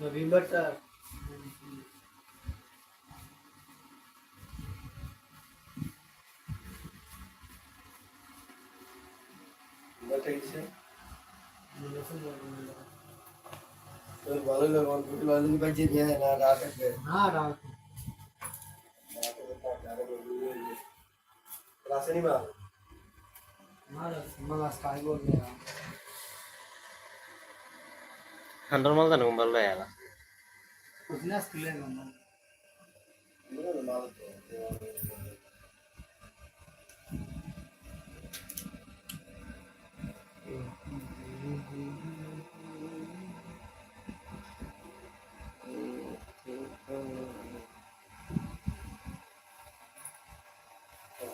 नवंबर भट्ट వాళ్ళు బడ్జెట్ నా రాకట్లే నా రాక రాసని బా మళ్ళా స్కాయ్ బోర్డ్ లేదా హండ్రెడ్ మళ్ళీ తనకు మళ్ళీ వేయాలా వచ్చిన స్కిల్ ఏమన్నా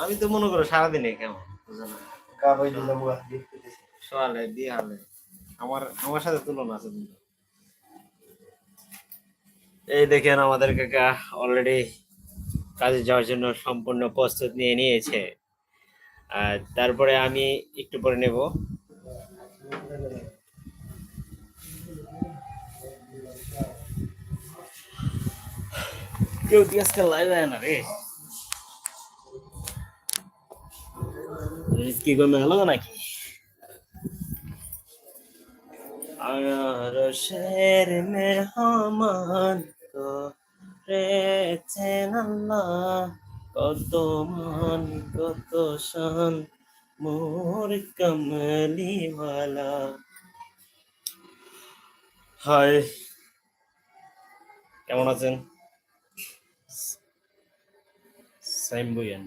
আমি তো মনে করো সারাদিনে কেমন? বুঝো না। সকালে দিয়ে হালে। আমার আমার সাথে তুলনা আছে এই দেখেন আমাদের কাকা অলরেডি কাজে যাওয়ার জন্য সম্পূর্ণ প্রস্তুত নিয়ে নিয়েছে। আর তারপরে আমি একটু পরে নেব। কেউ কি আজকাল লাইভ হয় না রে। কি করবে হলো নাকি? আর শের মেহমান করেছেন আল্লাহ কত মান, কত শান, মোর কমলিওয়ালা হাই কেমন আছেন? সাইম বুয়ান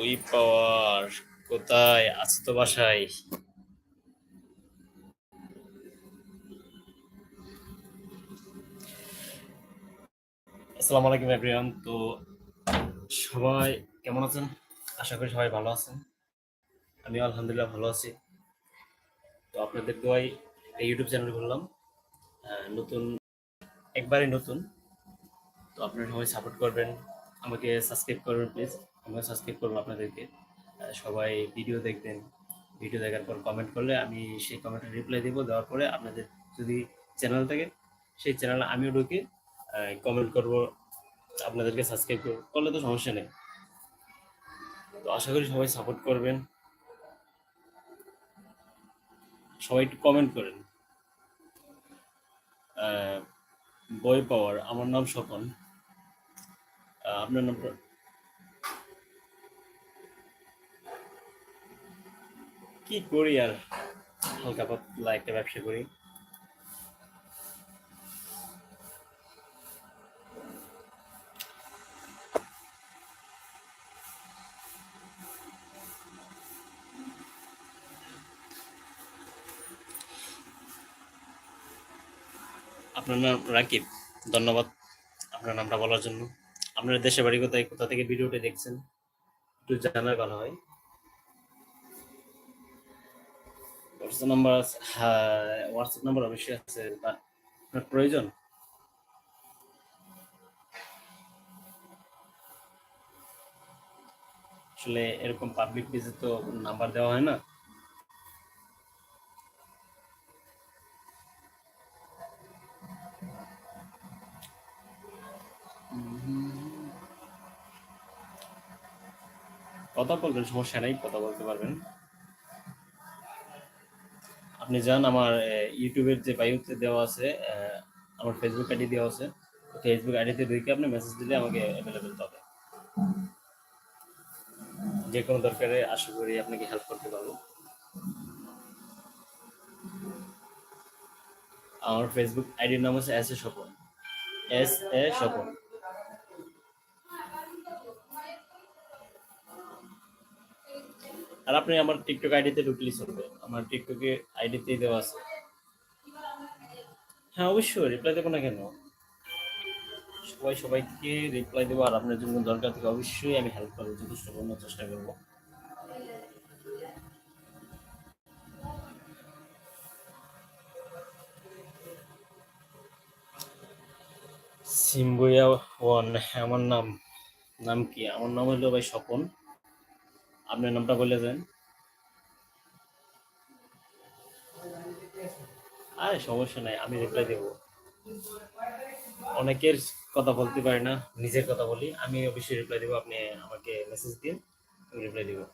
ওই পাওয়ার, কোথায়? আছো তো বাসায়। আসসালামু আলাইকুম এভরিওয়ান তো সবাই কেমন আছেন? আশা করি সবাই ভালো আছেন। আমি আলহামদুলিল্লাহ ভালো আছি। তো আপনাদের দোয়াই এই ইউটিউব চ্যানেল খুললাম নতুন, একবারই নতুন। তো আপনারা সবাই সাপোর্ট করবেন, আমাকে সাবস্ক্রাইব করবেন প্লিজ আমিও সাবস্ক্রাইব করব আপনাদেরকে। সবাই ভিডিও দেখবেন। ভিডিও দেখার পর কমেন্ট করলে আমি সেই কমেন্টের রিপ্লাই দেবো। দেওয়ার পরে আপনাদের যদি চ্যানেল থাকে, সেই চ্যানেল আমিও ঢুকে কমেন্ট করব, আপনাদেরকে সাবস্ক্রাইব করব। করলে তো সমস্যা নেই। তো আশা করি সবাই সাপোর্ট করবেন। সবাই একটু কমেন্ট করেন। বই পাওয়ার আমার নাম স্বপন। আপনার নাম কি করি আর? হালকা পাতলা একটা ব্যবসা করি। আপনার নাম রাকিব। ধন্যবাদ আপনার নামটা বলার জন্য। আপনার দেশে বাড়ি কোথায়, কোথা থেকে ভিডিওটি দেখছেন, একটু জানার ভালো হয়। হোয়াটসঅ্যাপ নাম্বার হ্যাঁ হোয়াটসঅ্যাপ নাম্বার অবশ্যই আছে আপনার প্রয়োজন। আসলে এরকম পাবলিক পেজে তো নাম্বার দেওয়া হয় না। কথা বলবেন, সমস্যা নেই, কথা বলতে পারবেন। আপনি যান, আমার ইউটিউবের যে বায়ুতে দেওয়া আছে আমার ফেসবুক আইডি দেওয়া আছে ফেসবুক আইডিতে ঢুকে আপনি মেসেজ দিলে আমাকে অ্যাভেলেবেল পাবে। যে কোনো দরকারে আশা করি আপনাকে হেল্প করতে পারব। আমার ফেসবুক আইডির নাম হচ্ছে S A Swapan. S A Swapan. আর আপনি আমার টিকটক আইডিতে ঢুকলেই চলবে। আমার টিকটকে আইডিতেই দেওয়া আছে। হ্যাঁ অবশ্যই রিপ্লাই দেবো না কেন? সবাই সবাইকে রিপ্লাই দেবো আর আপনার জন্য দরকার থেকে অবশ্যই আমি হেল্প করব যথেষ্ট পূর্ণ চেষ্টা করব। সিম্বইয়া ওয়ান আমার নাম। নাম কি? আমার নাম হলো ভাই স্বপন। আপনার নামটা বলে দেন। আরে সমস্যা নাই, আমি রিপ্লাই দেবো। অনেকের কথা বলতে পারি না, নিজের কথা বলি। আমি অবশ্যই রিপ্লাই দেবো, আপনি আমাকে মেসেজ দিন, আমি রিপ্লাই দেবো।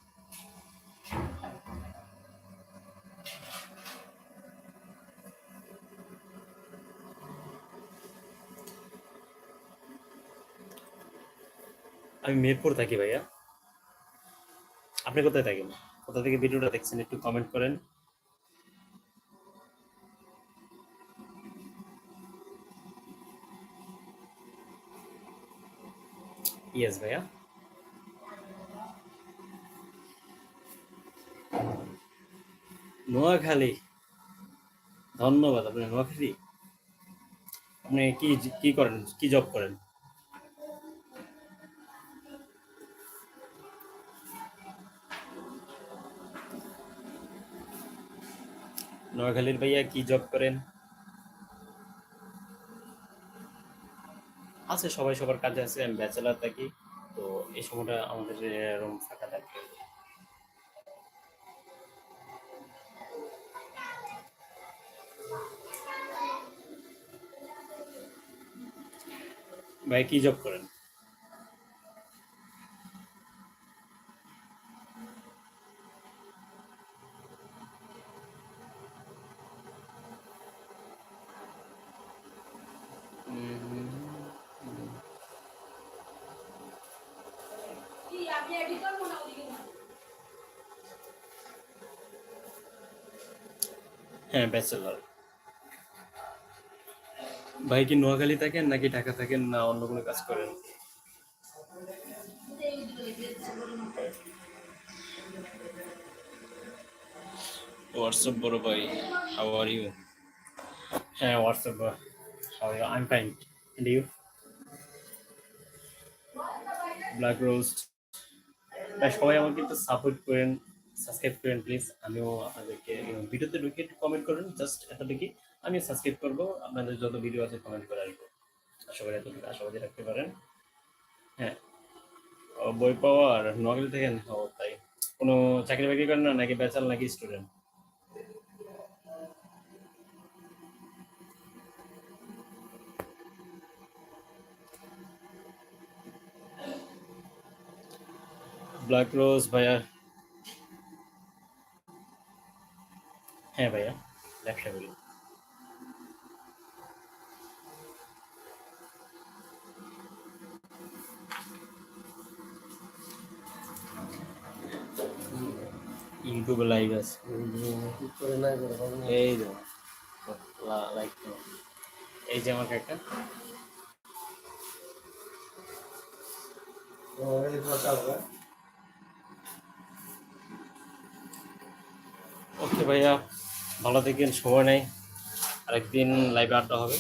আমি মিরপুর থাকি ভাইয়া। আপনি কোথায় থাকেন? কোথা থেকে ভিডিওটা দেখছেন একটু কমেন্ট করেন। ইয়েস ভাইয়া। নোয়াখালী। ধন্যবাদ, আপনি নোয়াখালী? আপনি কি কি করেন? কি জব করেন? নোয়াখালীর ভাইয়া কি জব করেন? আছে, সবাই সবার কাজে আছে, আমি ব্যাচেলার থাকি, তো এই সময়টা আমাদের রুম ফাঁকা থাকে। ভাই কি জব করেন? হ্যাঁ ব্যাচেলার ভাই কি নোয়াখালী থাকেন নাকি ঢাকা থাকেন না অন্য কোনো কাজ করেন? হোয়াটসঅ্যাপ বড় ভাই হাউ আর ইউ হ্যাঁ WhatsApp how are I am fine you black roast ভাই সবাই আমাকে একটু সাপোর্ট করেন সাবস্ক্রাইব করেন প্লিজ আমিও আপনাদেরকে ভিডিওতে ঢুকে একটু কমেন্ট করেন জাস্ট এতটুকু আমি সাবস্ক্রাইব করব, আপনাদের যত ভিডিও আছে কমেন্ট করে আসব। আশা করি এতটুকু আশাবাদী রাখতে পারেন। হ্যাঁ। বই পাওয়ার নোয়াখালী থেকে তাই। কোনো চাকরি বাকরি করেন না, নাকি বেচাল নাকি স্টুডেন্ট ব্ল্যাক রোজ ভাইয়া হ্যাঁ ভাইয়া ব্যবসা করি ইউটিউবে লাইভ আছে। এই তো লাইক এই যে আমার একটা। তো এই কথা হবে। ভাইয়া ভালো থাকেন সময় নেই। আরেকদিন লাইভে আড্ডা হবে।